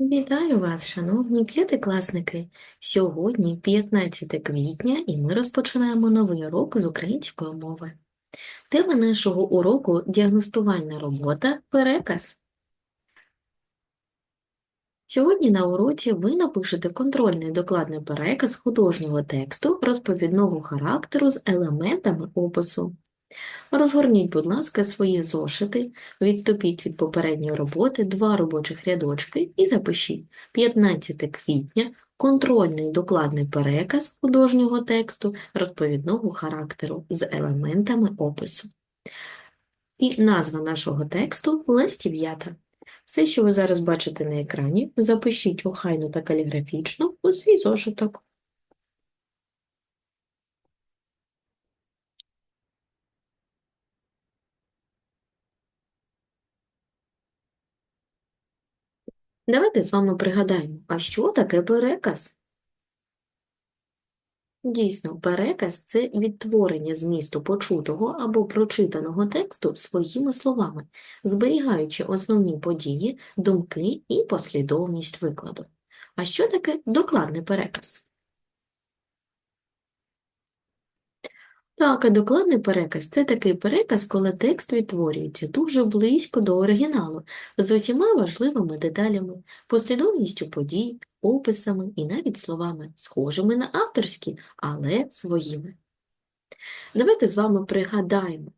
Вітаю вас, шановні п'ятикласники! Сьогодні 15 квітня і ми розпочинаємо новий урок з української мови. Тема нашого уроку – діагностувальна робота «Переказ». Сьогодні на уроці ви напишете контрольний докладний переказ художнього тексту розповідного характеру з елементами опису. Розгорніть, будь ласка, свої зошити, відступіть від попередньої роботи два робочих рядочки і запишіть 15 квітня контрольний докладний переказ художнього тексту розповідного характеру з елементами опису. І назва нашого тексту листів'ята. Все, що ви зараз бачите на екрані, запишіть охайно та каліграфічно у свій зошиток. Давайте з вами пригадаємо, а що таке переказ? Дійсно, переказ – це відтворення змісту почутого або прочитаного тексту своїми словами, зберігаючи основні події, думки і послідовність викладу. А що таке докладний переказ? Так, а докладний переказ – це такий переказ, коли текст відтворюється дуже близько до оригіналу, з усіма важливими деталями, послідовністю подій, описами і навіть словами, схожими на авторські, але своїми. Давайте з вами пригадаємо,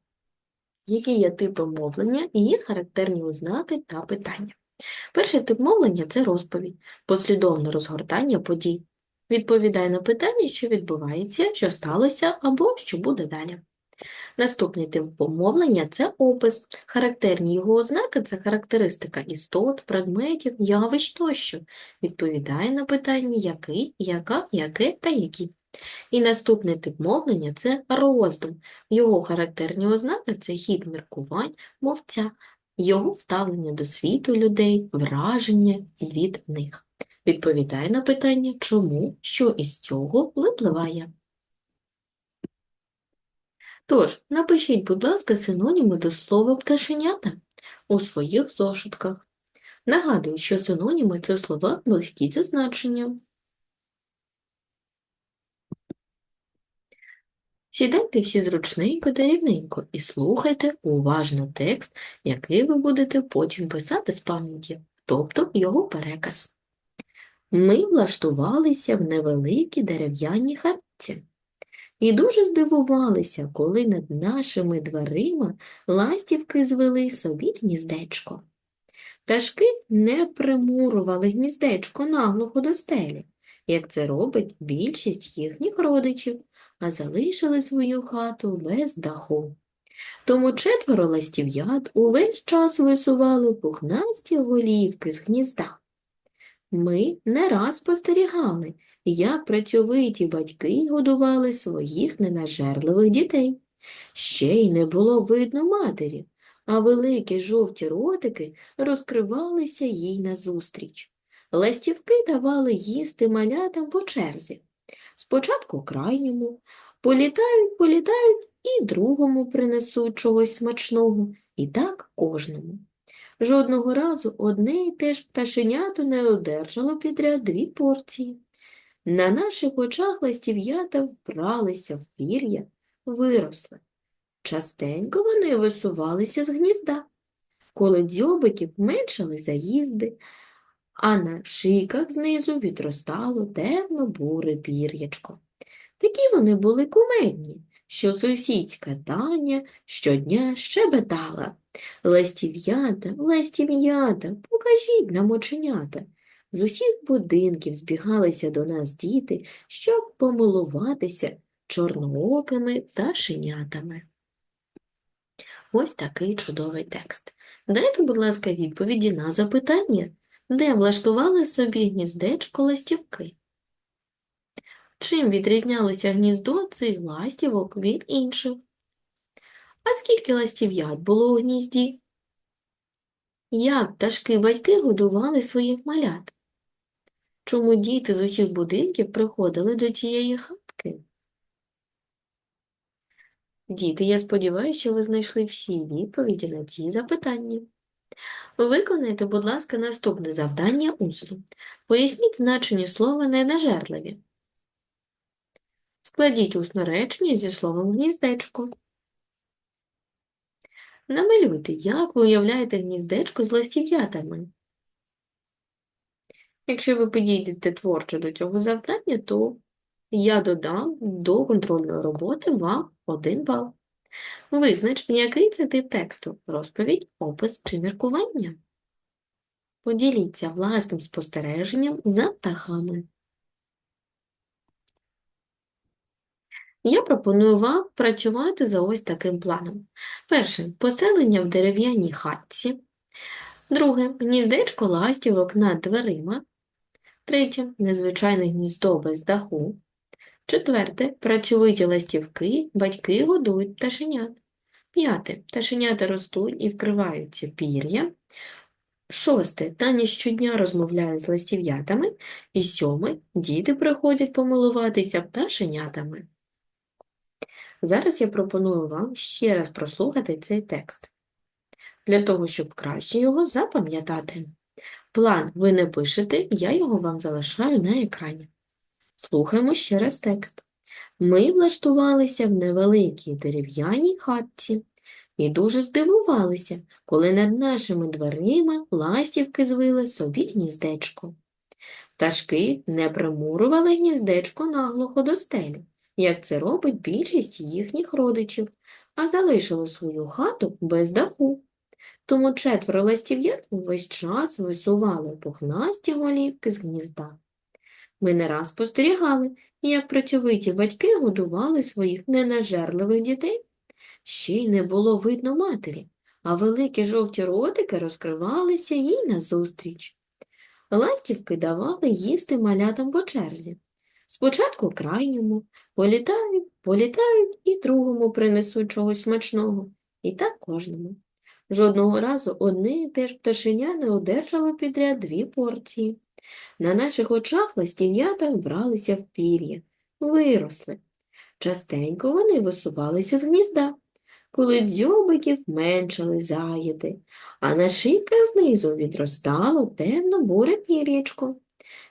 які є типи мовлення і їх характерні ознаки та питання. Перший тип мовлення – це розповідь, послідовне розгортання подій. Відповідай на питання, що відбувається, що сталося або що буде далі. Наступний тип помовлення – це опис. Характерні його ознаки – це характеристика істот, предметів, явищ тощо. Відповідає на питання який, яка, яке та які. І наступний тип мовлення – це роздум. Його характерні ознаки – це хід міркувань мовця, його ставлення до світу людей, враження від них. Відповідай на питання, чому, що із цього випливає. Тож, напишіть, будь ласка, синоніми до слова пташенята у своїх зошитках. Нагадую, що синоніми – це слова близькі за значенням. Сідайте всі зручненько та рівненько і слухайте уважно текст, який ви будете потім писати з пам'яті, тобто його переказ. Ми влаштувалися в невеликій дерев'яній хатці і дуже здивувалися, коли над нашими дверима ластівки звели собі гніздечко. Пташки не примурували гніздечко наглухо до стелі, як це робить більшість їхніх родичів, а залишили свою хату без даху. Тому четверо ластів'ят увесь час висували пухнасті голівки з гнізда. Ми не раз спостерігали, як працьовиті батьки годували своїх ненажерливих дітей. Ще й не було видно матері, а великі жовті ротики розкривалися їй назустріч. Ластівки давали їсти малятам по черзі. Спочатку крайньому, політають, політають і другому принесуть чогось смачного, і так кожному. Жодного разу одне й те ж пташенято не одержало підряд дві порції. На наших очах ластів'ята вбралися в пір'я, виросли. Частенько вони висувалися з гнізда, коли дзьобиків меншали заїзди, а на шийках знизу відростало темно-буре пір'ячко. Такі вони були кумедні, що сусідська Таня щодня щебетала. Ластів'ята, ластів'ята, покажіть нам оченята. З усіх будинків збігалися до нас діти, щоб помилуватися чорноокими пташенятами. Ось такий чудовий текст. Дайте, будь ласка, відповіді на запитання, де влаштували собі гніздечко ластівки. Чим відрізнялося гніздо цих ластівок від інших? А скільки ластів'ят було у гнізді? Як пташки-батьки годували своїх малят? Чому діти з усіх будинків приходили до цієї хатки? Діти, я сподіваюся, що ви знайшли всі відповіді на ці запитання. Виконайте, будь ласка, наступне завдання усно. Поясніть значення слова ненажерливі. Складіть усно речення зі словом гніздечко. Намалюйте, як ви уявляєте гніздечко з ластів'ятами. Якщо ви підійдете творчо до цього завдання, то я додам до контрольної роботи вам один бал. Визнач, який це тип тексту – розповідь, опис чи міркування. Поділіться власним спостереженням за птахами. Я пропоную вам працювати за ось таким планом. Перше – поселення в дерев'яній хатці. Друге – гніздечко ластівок над дверима. Третє – незвичайне гніздо без даху. Четверте – працьовиті ластівки, батьки годують пташенят. П'яте – пташенята ростуть і вкриваються пір'я. Шосте – Таня щодня розмовляє з ластів'ятами. І сьоме – діти приходять помилуватися пташенятами. Зараз я пропоную вам ще раз прослухати цей текст, для того, щоб краще його запам'ятати. План ви не пишете, я його вам залишаю на екрані. Слухаємо ще раз текст. Ми влаштувалися в невеликій дерев'яній хатці і дуже здивувалися, коли над нашими дверима ластівки звили собі гніздечко. Пташки не примурували гніздечко наглухо до стелі, як це робить більшість їхніх родичів, а залишили свою хату без даху. Тому четверо ластів'ят увесь час висували пухнасті голівки з гнізда. Ми не раз спостерігали, як працьовиті батьки годували своїх ненажерливих дітей. Ще й не було видно матері, а великі жовті ротики розкривалися їй назустріч. Ластівки давали їсти малятам по черзі. Спочатку крайньому, політають, політають і другому принесуть чогось смачного, і так кожному. Жодного разу одне і те ж пташеня не одержало підряд дві порції. На наших очах ластів'ята вбралися в пір'я, виросли. Частенько вони висувалися з гнізда, коли дзьобиків меншали заїди, а на шийках знизу відростало темно-буре пір'ячко.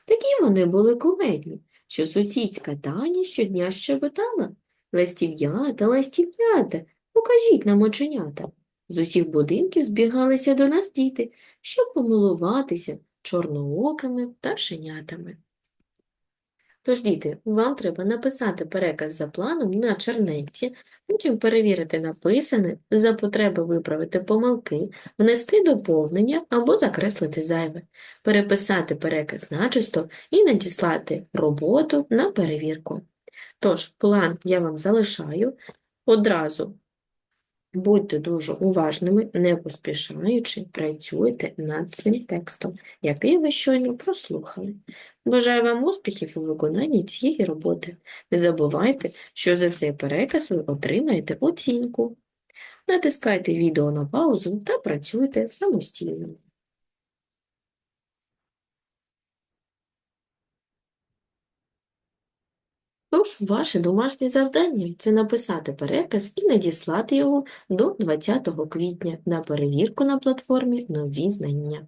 Такі вони були кумедні, що сусідська Таня щодня щебетала. Ластів'ята, ластів'ята, покажіть нам оченята. З усіх будинків збігалися до нас діти, щоб помилуватися чорноокими пташенятами. Тож, діти, вам треба написати переказ за планом на чернетці, потім перевірити написане, за потреби виправити помилки, внести доповнення або закреслити зайве, переписати переказ начисто і надіслати роботу на перевірку. Тож, план я вам залишаю. Одразу Будьте дуже уважними, не поспішаючи, працюйте над цим текстом, який ви щойно прослухали. Бажаю вам успіхів у виконанні цієї роботи. Не забувайте, що за цей переказ ви отримаєте оцінку. Натискайте відео на паузу та працюйте самостійно. Тож, ваше домашнє завдання – це написати переказ і надіслати його до 20 квітня на перевірку на платформі «Нові знання».